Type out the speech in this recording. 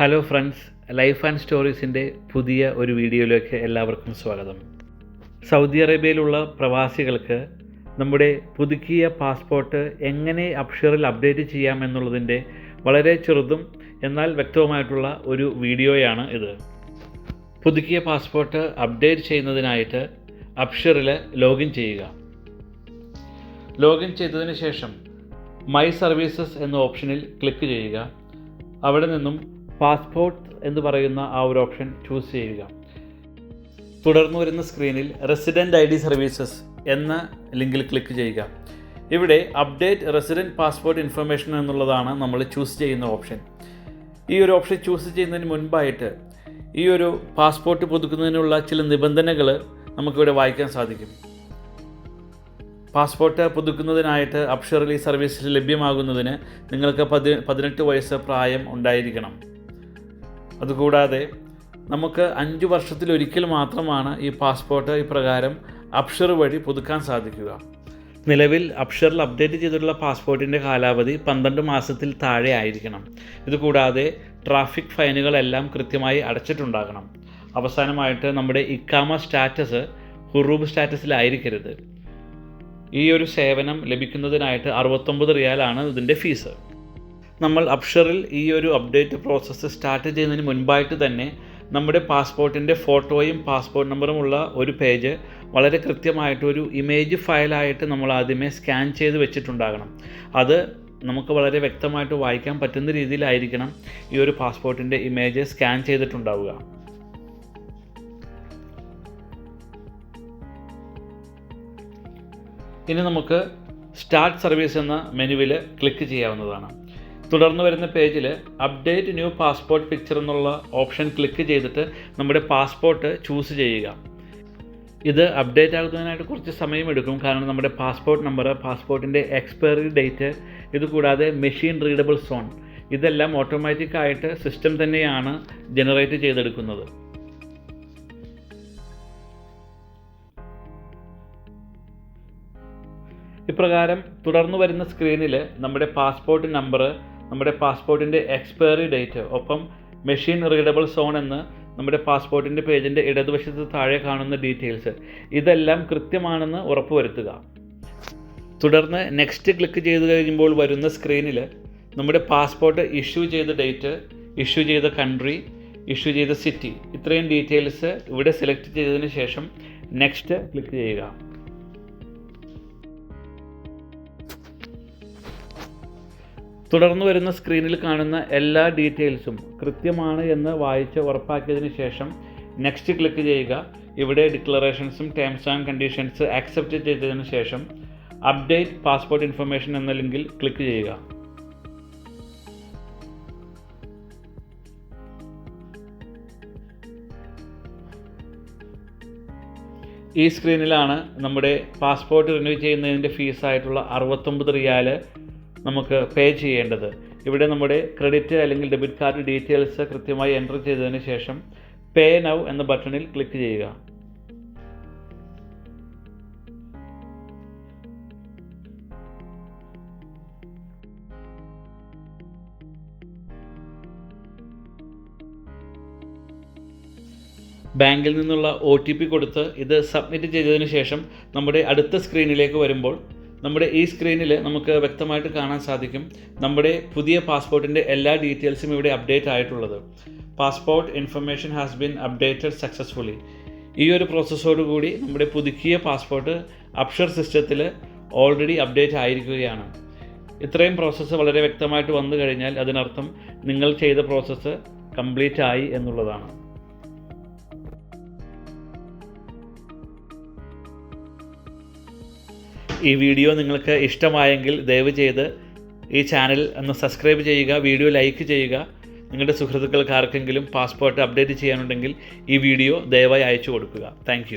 Hello friends life and സ്റ്റോറീസിന്റെ പുതിയ ഒരു വീഡിയോയിലേക്ക് എല്ലാവർക്കും സ്വാഗതം. സൗദി അറേബ്യയിലുള്ള പ്രവാസികൾക്ക് നമ്മുടെ പുതുക്കിയ പാസ്പോർട്ട് എങ്ങനെ അപ്ഷറിൽ അപ്ഡേറ്റ് ചെയ്യാം എന്നുള്ളതിന്റെ വളരെ ചെറുതും എന്നാൽ വ്യക്തവുമായിട്ടുള്ള ഒരു വീഡിയോയാണ് ഇത്. പുതുക്കിയ പാസ്പോർട്ട് അപ്ഡേറ്റ് ചെയ്യുന്നതിനായിട്ട് അപ്ഷറിൽ ലോഗിൻ ചെയ്യുക. ലോഗിൻ ചെയ്തതിന് ശേഷം മൈ സർവീസസ് എന്ന ഓപ്ഷനിൽ ക്ലിക്ക് ചെയ്യുക. അവിടെ നിന്നും പാസ്പോർട്ട് എന്ന് പറയുന്ന ആ ഒരു ഓപ്ഷൻ ചൂസ് ചെയ്യുക. തുടർന്ന് വരുന്ന സ്ക്രീനിൽ റെസിഡന്റ് ഐ ഡി സർവീസസ് എന്ന ലിങ്കിൽ ക്ലിക്ക് ചെയ്യുക. ഇവിടെ അപ്ഡേറ്റ് റെസിഡന്റ് പാസ്പോർട്ട് ഇൻഫർമേഷൻ എന്നുള്ളതാണ് നമ്മൾ ചൂസ് ചെയ്യുന്ന ഓപ്ഷൻ. ഈ ഒരു ഓപ്ഷൻ ചൂസ് ചെയ്യുന്നതിന് മുൻപായിട്ട് ഈ ഒരു പാസ്പോർട്ട് പുതുക്കുന്നതിനുള്ള ചില നിബന്ധനകൾ നമുക്കിവിടെ വായിക്കാൻ സാധിക്കും. പാസ്പോർട്ട് പുതുക്കുന്നതിനായിട്ട് അപ്ഷർലി ഈ സർവീസിൽ ലഭ്യമാകുന്നതിന് നിങ്ങൾക്ക് പതി പതിനെട്ട് വയസ്സ് പ്രായം ഉണ്ടായിരിക്കണം. അതുകൂടാതെ നമുക്ക് അഞ്ച് വർഷത്തിലൊരിക്കൽ മാത്രമാണ് ഈ പാസ്പോർട്ട് ഇപ്രകാരം അപ്ഷർ വഴി പുതുക്കാൻ സാധിക്കുക. നിലവിൽ അപ്ഷറിൽ അപ്ഡേറ്റ് ചെയ്തിട്ടുള്ള പാസ്പോർട്ടിന്റെ കാലാവധി പന്ത്രണ്ട് മാസത്തിൽ താഴെ ആയിരിക്കണം. ഇതുകൂടാതെ ട്രാഫിക് ഫൈനുകളെല്ലാം കൃത്യമായി അടച്ചിട്ടുണ്ടാകണം. അവസാനമായിട്ട് നമ്മുടെ ഇക്കാമ സ്റ്റാറ്റസ് ഹുറൂബ് സ്റ്റാറ്റസിലായിരിക്കരുത്. ഈ ഒരു സേവനം ലഭിക്കുന്നതിനായിട്ട് അറുപത്തൊമ്പത് റിയാലാണ് ഇതിന്റെ ഫീസ്. നമ്മൾ അപ്ഷറിൽ ഈ ഒരു അപ്ഡേറ്റ് പ്രോസസ്സ് സ്റ്റാർട്ട് ചെയ്യുന്നതിന് മുൻപായിട്ട് തന്നെ നമ്മുടെ പാസ്പോർട്ടിന്റെ ഫോട്ടോയും പാസ്പോർട്ട് നമ്പറുമുള്ള ഒരു പേജ് വളരെ കൃത്യമായിട്ട് ഒരു ഇമേജ് ഫയലായിട്ട് നമ്മൾ ആദ്യമേ സ്കാൻ ചെയ്ത് വെച്ചിട്ടുണ്ടാകണം. അത് നമുക്ക് വളരെ വ്യക്തമായിട്ട് വായിക്കാൻ പറ്റുന്ന രീതിയിലായിരിക്കണം ഈ ഒരു പാസ്പോർട്ടിന്റെ ഇമേജ് സ്കാൻ ചെയ്തിട്ടുണ്ടാവുക. ഇനി നമുക്ക് സ്റ്റാർട്ട് സർവീസ് എന്ന മെനുവിൽ ക്ലിക്ക് ചെയ്യാവുന്നതാണ്. തുടർന്ന് വരുന്ന പേജിൽ അപ്ഡേറ്റ് ന്യൂ പാസ്പോർട്ട് പിക്ചർ എന്നുള്ള ഓപ്ഷൻ ക്ലിക്ക് ചെയ്തിട്ട് നമ്മുടെ പാസ്പോർട്ട് ചൂസ് ചെയ്യുക. ഇത് അപ്ഡേറ്റ് ആകുന്നതിനായിട്ട് കുറച്ച് സമയമെടുക്കും കാരണം നമ്മുടെ പാസ്പോർട്ട് നമ്പർ പാസ്പോർട്ടിന്റെ എക്സ്പയറി ഡേറ്റ് ഇതുകൂടാതെ മെഷീൻ റീഡബിൾ സോൺ ഇതെല്ലാം ഓട്ടോമാറ്റിക്കായിട്ട് സിസ്റ്റം തന്നെയാണ് ജനറേറ്റ് ചെയ്തെടുക്കുന്നത്. ഇപ്രകാരം തുടർന്ന് വരുന്ന സ്ക്രീനിൽ നമ്മുടെ പാസ്പോർട്ട് നമ്പർ നമ്മുടെ പാസ്പോർട്ടിന്റെ എക്സ്പയറി ഡേറ്റ് ഒപ്പം മെഷീൻ റീഡബിൾ സോൺ എന്ന് നമ്മുടെ പാസ്പോർട്ടിന്റെ പേജിന്റെ ഇടതുവശത്ത് താഴെ കാണുന്ന ഡീറ്റെയിൽസ്. ഇതെല്ലാം കൃത്യമാണെന്ന് ഉറപ്പുവരുത്തുക. തുടർന്ന് നെക്സ്റ്റ് ക്ലിക്ക് ചെയ്ത് കഴിയുമ്പോൾ വരുന്ന സ്ക്രീനിൽ നമ്മുടെ പാസ്പോർട്ട് ഇഷ്യൂ ചെയ്ത ഡേറ്റ് ഇഷ്യൂ ചെയ്ത കൺട്രി ഇഷ്യൂ ചെയ്ത സിറ്റി. ഇത്രയും ഡീറ്റെയിൽസ് ഇവിടെ സെലക്ട് ചെയ്തതിന് ശേഷം നെക്സ്റ്റ് ക്ലിക്ക് ചെയ്യുക. തുടർന്ന് വരുന്ന സ്ക്രീനിൽ കാണുന്ന എല്ലാ ഡീറ്റെയിൽസും കൃത്യമാണ് എന്ന് വായിച്ച് ഉറപ്പാക്കിയതിന് ശേഷം നെക്സ്റ്റ് ക്ലിക്ക് ചെയ്യുക. ഇവിടെ ഡിക്ലറേഷൻസും ടേംസ് ആൻഡ് കണ്ടീഷൻസ് ആക്സെപ്റ്റ് ചെയ്തതിന് ശേഷം അപ്ഡേറ്റ് പാസ്പോർട്ട് ഇൻഫർമേഷൻ എന്ന ലിങ്കിൽ ക്ലിക്ക് ചെയ്യുക. ഈ സ്ക്രീനിലാണ് നമ്മുടെ പാസ്പോർട്ട് റിന്യൂ ചെയ്യുന്നതിന്റെ ഫീസായിട്ടുള്ള അറുപത്തൊമ്പത് റിയാൽ നമുക്ക് പേ ചെയ്യേണ്ടത്. ഇവിടെ നമ്മുടെ ക്രെഡിറ്റ് അല്ലെങ്കിൽ ഡെബിറ്റ് കാർഡ് ഡീറ്റെയിൽസ് കൃത്യമായി എന്റർ ചെയ്തതിന് ശേഷം പേ നൗ എന്ന ബട്ടണിൽ ക്ലിക്ക് ചെയ്യുക. ബാങ്കിൽ നിന്നുള്ള ഒ ടി പി കൊടുത്ത് ഇത് സബ്മിറ്റ് ചെയ്തതിന് ശേഷം നമ്മുടെ അടുത്ത സ്ക്രീനിലേക്ക് വരുമ്പോൾ നമ്മുടെ ഈ സ്ക്രീനിൽ നമുക്ക് വ്യക്തമായിട്ട് കാണാൻ സാധിക്കും നമ്മുടെ പുതിയ പാസ്പോർട്ടിന്റെ എല്ലാ ഡീറ്റെയിൽസും ഇവിടെ അപ്ഡേറ്റ് ആയിട്ടുള്ളത്. Passport information has been updated successfully ഈ ഒരു പ്രോസസ്സോടുകൂടി നമ്മുടെ പുതുക്കിയ പാസ്പോർട്ട് അപ്ഷർ സിസ്റ്റത്തിൽ ഓൾറെഡി അപ്ഡേറ്റ് ആയിരിക്കുകയാണ്. ഇത്രയും പ്രോസസ്സ് വളരെ വ്യക്തമായിട്ട് വന്നു കഴിഞ്ഞാൽ അതിനർത്ഥം നിങ്ങൾ ചെയ്ത പ്രോസസ്സ് കംപ്ലീറ്റ് ആയി എന്നുള്ളതാണ്. ഈ വീഡിയോ നിങ്ങൾക്ക് ഇഷ്ടമായെങ്കിൽ ദയവ് ചെയ്ത് ഈ ചാനൽ ഒന്ന് സബ്സ്ക്രൈബ് ചെയ്യുക വീഡിയോ ലൈക്ക് ചെയ്യുക. നിങ്ങളുടെ സുഹൃത്തുക്കൾക്ക് ആർക്കെങ്കിലും പാസ്പോർട്ട് അപ്ഡേറ്റ് ചെയ്യാനുണ്ടെങ്കിൽ ഈ വീഡിയോ ദയവായി അയച്ചു കൊടുക്കുക. താങ്ക്